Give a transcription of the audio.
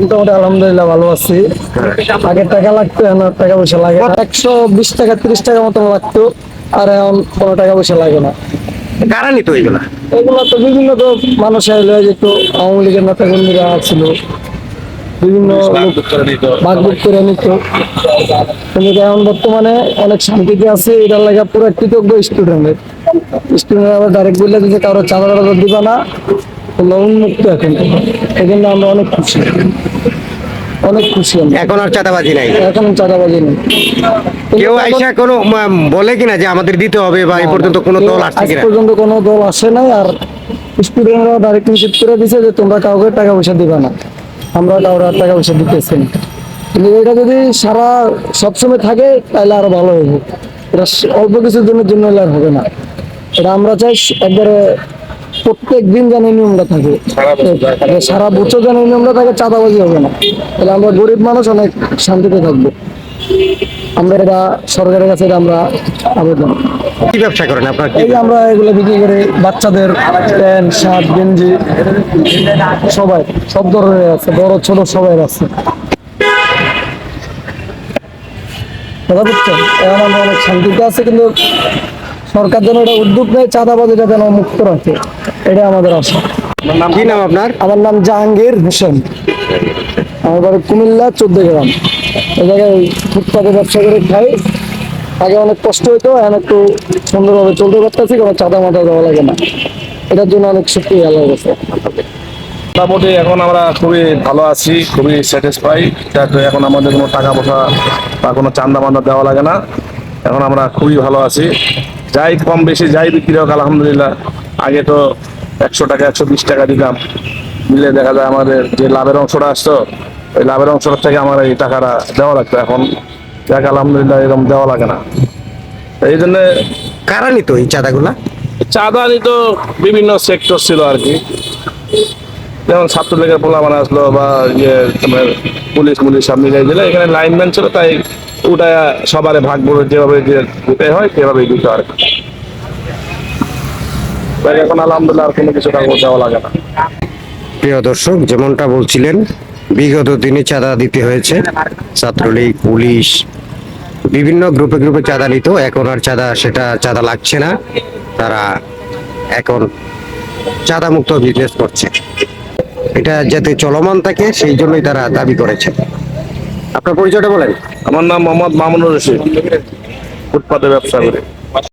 মোটামুটি আলহামদুলিল্লাহ ভালো আছি। আগে টাকা লাগতো এখন টাকা পয়সা লাগে একশো বিশ টাকা ত্রিশ টাকা মতো লাগতো আর এখন কোনো টাকা পয়সা লাগে না। কারা নিত এগুলা? এগুলো তো বিভিন্ন তো মানুষ যেত আওয়ামী লীগের নেতা কর্মীরা ছিল বিভিন্ন লোক করে নিত। কিন্তু এখন বর্তমানে অনেক শান্তিতে আছে এটার লাগে পুরো কৃতজ্ঞ স্টুডেন্টের স্টুডেন্ট আবার ডাইরেক্ট বললে যে কারও চাঁদা দিবা না। তোমরা উন্মুক্ত এখন। এই জন্য আমরা অনেক খুশি। অনেক খুশি এখন আর চাঁদাবাজি নাই। এখন চাঁদাবাজি নেই। কেউ আইসা কোনো বলে কিনা যে আমাদের দিতে হবে বা এই পর্যন্ত কোনো দল আসছে কিনা? পর্যন্ত কোনো দল আসে নাই আর স্টুডেন্টরা ডাইরেক্ট নিষেধ করে দিছে যে তোমরা কাউকে টাকা পয়সা দিবে না। আমরা কাউকে আর টাকা পয়সা দিতেছি না। কিন্তু এটা যদি সারা সবসময় থাকে তাহলে আরও ভালো হবে এটা অল্প কিছুর দিনের জন্য আর হবে না। এটা আমরা চাই একবারে প্রত্যেক দিন যেন এই নিয়মটা থাকে। সারা বছর যেন নিয়মটা থাকে চাঁদাবাজি হবে না। তাহলে আমরা গরিব মানুষ অনেক শান্তিতে থাকব। আমরা এটা সরকারের কাছে আমরা আবেদন। কি ব্যবসা করেন আপনার? কি এই আমরা এগুলো বিক্রি করি বাচ্চাদের প্যান্ট শার্ট গেঞ্জি সবাই সব ধরনের আছে বড় ছোট সবাই আছে। কথা বুঝছেন? এখন আমরা অনেক শান্তিতে আছে কিন্তু সরকার যেন এটা উদ্যোগ নেয় চাঁদাবাজিটা যেন মুক্ত রাখে। এটা আমাদের আশা কি? নাম আপনার? আমার নাম জাহাঙ্গীর হোসেন। আমার বাড়ি কুমিল্লা চোদ্দ গ্রাম। জায়গায় ফুটপাতে ব্যবসা করে খাই। আগে অনেক কষ্ট হইতো এখন একটু সুন্দরভাবে চলতে পারতেছি কোনো চাঁদা মাথা দেওয়া লাগে না। এটার জন্য অনেক সুখী আল্লাহ গেছে মোটামুটি এখন আমরা খুবই ভালো আছি খুবই স্যাটিসফাই এখন আমাদের কোনো টাকা পয়সা বা কোনো চান্দা মান্দা দেওয়া লাগে না। এখন আমরা খুবই ভালো আছি। যাই কম বেশি যাই বিক্রি হোক আলহামদুলিল্লাহ। আগে তো একশো টাকা একশো বিশ টাকা দিতাম মিলে দেখা যায় আমাদের যে লাভের অংশটা আসতো ওই লাভের অংশটা থেকে আমার এই টাকাটা দেওয়া লাগতো। এখন দেখ আলহামদুলিল্লাহ এরকম দেওয়া লাগে না। এই জন্যে কারা নিত এই চাঁদাগুলা? চাঁদা নিত বিভিন্ন সেক্টর ছিল আর কি যেমন ছাত্রলীগের পোলা মানে আসলো বা ইয়ে তোমার পুলিশ মুলিশ সব মিলিয়ে দিলে এখানে লাইনম্যান ছিল তাই ওটা সবারে ভাগ করে যেভাবে যে দিতে হয় সেভাবেই দিতে আর কি এখন আলহামদুলিল্লাহ আর কোনো কিছু কাগজ দেওয়া লাগে না। প্রিয় দর্শক যেমনটা বলছিলেন বিগত দিনে চাঁদা দিতে হয়েছে। ছাত্রলীগ পুলিশ বিভিন্ন গ্রুপে গ্রুপে চাঁদা নিত। এখন আর চাঁদা সেটা চাঁদা লাগছে না। তারা এখন চাঁদা মুক্ত বিজনেস করছে। এটা যাতে চলমান থাকে সেই জন্যই তারা দাবি করেছে। আপনার পরিচয়টা বলেন। আমার নাম মোহাম্মদ মামুনুর রশিদ ফুটপাতে ব্যবসা করে।